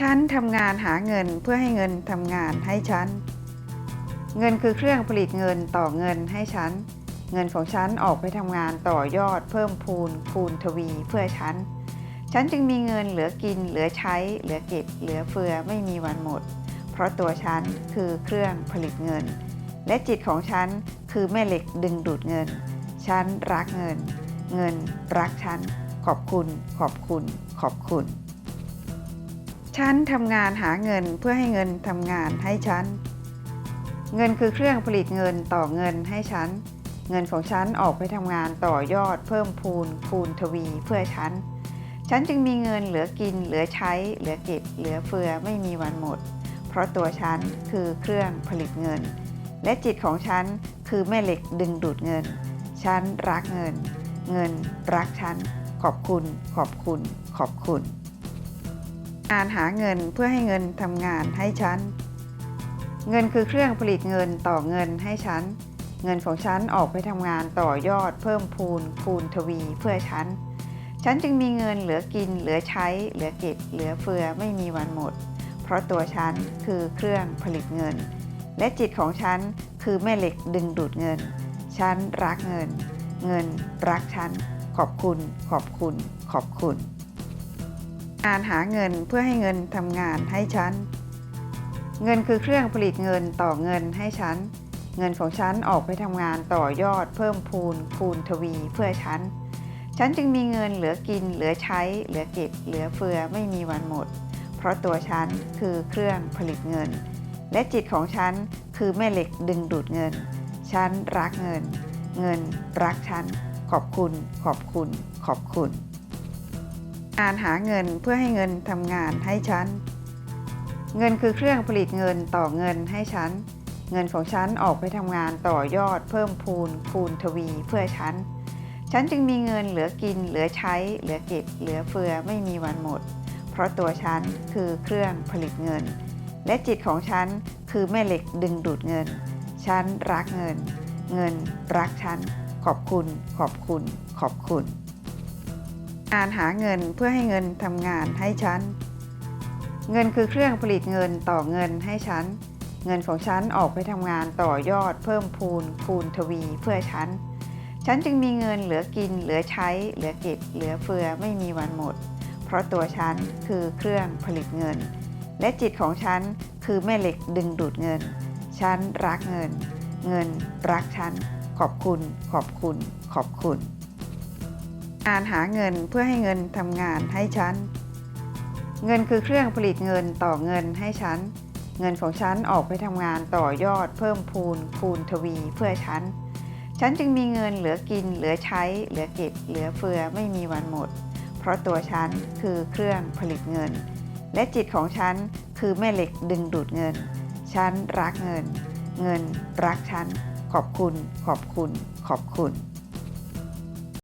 ฉันทำงานหาเงินเพื่อให้เงินทำงานให้ฉัน เงินคือเครื่องผลิตเงินต่อเงินให้ฉัน เงินของฉันออกไปทำงานต่อยอดเพิ่มพูนคูณทวีเพื่อฉัน ฉันจึงมีเงินเหลือกิน เหลือใช้ เหลือเก็บ เหลือเฟือไม่มีวันหมด เพราะตัวฉันคือเครื่องผลิตเงิน และจิตของฉันคือแม่เหล็กดึงดูดเงิน ฉันรักเงิน เงินรักฉัน ขอบคุณ ขอบคุณ ขอบคุณ ฉันทำงานหาเงินเพื่อให้เงินทำงานให้ฉัน เงินคือเครื่องผลิตเงินต่อเงินให้ฉัน เงินของฉันออกไปทำงานต่อยอดเพิ่มพูนคูณทวีเพื่อฉัน ฉันจึงมีเงินเหลือกิน เหลือใช้ เหลือเก็บ เหลือเฟือไม่มีวันหมด เพราะตัวฉันคือเครื่องผลิตเงิน และจิตของฉันคือแม่เหล็กดึงดูดเงิน ฉันรักเงิน เงินรักฉัน ขอบคุณ ขอบคุณ ขอบคุณ งานหาเงินเพื่อให้เงินทำงานให้ฉัน เงินคือเครื่องผลิตเงินต่อเงินให้ฉัน เงินของฉันออกไปทำงานต่อยอดเพิ่มพูนคูณทวีเพื่อฉัน ฉันจึงมีเงินเหลือกิน เหลือใช้ เหลือเก็บ เหลือเฟือไม่มีวันหมด เพราะตัวฉันคือเครื่องผลิตเงิน และจิตของฉันคือแม่เหล็กดึงดูดเงิน ฉันรักเงิน เงินรักฉัน ขอบคุณ ขอบคุณ ขอบคุณ งานหาเงินเพื่อให้เงินทำงานให้ฉัน เงินคือเครื่องผลิตเงินต่อเงินให้ฉัน เงินของฉันออกไปทำงานต่อยอดเพิ่มพูนคูณทวีเพื่อฉัน ฉันจึงมีเงินเหลือกิน เหลือใช้ เหลือเก็บ เหลือเฟือไม่มีวันหมด เพราะตัวฉันคือเครื่องผลิตเงิน และจิตของฉันคือแม่เหล็กดึงดูดเงิน ฉันรักเงิน เงินรักฉัน ขอบคุณ ขอบคุณ ขอบคุณ งานหาเงินเพื่อให้เงินทำงานให้ฉัน เงินคือเครื่องผลิตเงินต่อเงินให้ฉัน เงินของฉันออกไปทำงานต่อยอดเพิ่มพูนคูณทวีเพื่อฉัน ฉันจึงมีเงินเหลือกิน เหลือใช้ เหลือเก็บ เหลือเฟือไม่มีวันหมด เพราะตัวฉันคือเครื่องผลิตเงิน และจิตของฉันคือแม่เหล็กดึงดูดเงิน ฉันรักเงิน เงินรักฉัน ขอบคุณ ขอบคุณ ขอบคุณ งานหาเงินเพื่อให้เงินทำงานให้ฉัน เงินคือเครื่องผลิตเงินต่อเงินให้ฉัน เงินของฉันออกไปทำงานต่อยอดเพิ่มพูนคูณทวีเพื่อฉัน ฉันจึงมีเงินเหลือกิน เหลือใช้ เหลือเก็บ เหลือเฟือไม่มีวันหมด เพราะตัวฉันคือเครื่องผลิตเงิน และจิตของฉันคือแม่เหล็กดึงดูดเงิน ฉันรักเงิน เงินรักฉัน ขอบคุณ ขอบคุณ ขอบคุณ งานหาเงินเพื่อให้เงินทำงานให้ฉัน เงินคือเครื่องผลิตเงินต่อเงินให้ฉัน เงินของฉันออกไปทำงานต่อยอดเพิ่มพูนคูณทวีเพื่อฉัน ฉันจึงมีเงินเหลือกิน เหลือใช้ เหลือเก็บ เหลือเฟือไม่มีวันหมด เพราะตัวฉันคือเครื่องผลิตเงิน และจิตของฉันคือแม่เหล็กดึงดูดเงิน ฉันรักเงิน เงินรักฉัน ขอบคุณ ขอบคุณ ขอบคุณ